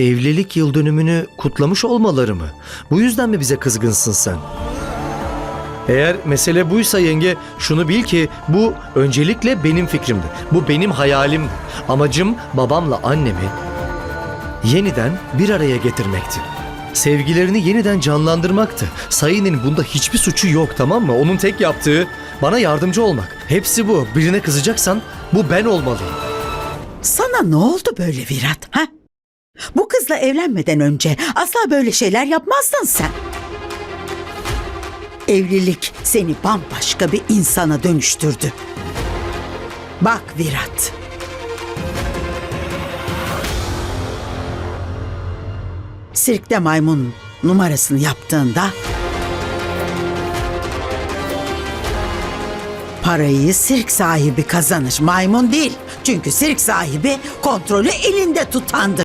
evlilik yıl dönümünü kutlamış olmaları mı? Bu yüzden mi bize kızgınsın sen? Eğer mesele buysa yenge şunu bil ki bu öncelikle benim fikrimdi. Bu benim hayalimdi. Amacım babamla annemi yeniden bir araya getirmekti. Sevgilerini yeniden canlandırmaktı. Sayın'ın bunda hiçbir suçu yok tamam mı? Onun tek yaptığı bana yardımcı olmak. Hepsi bu. Birine kızacaksan bu ben olmalıyım. Sana ne oldu böyle Virat? Ha? Kızla evlenmeden önce asla böyle şeyler yapmazdın sen. Evlilik seni bambaşka bir insana dönüştürdü. Bak Virat. Sirkte maymun numarasını yaptığında parayı sirk sahibi kazanır, maymun değil. Çünkü sirk sahibi kontrolü elinde tutandır.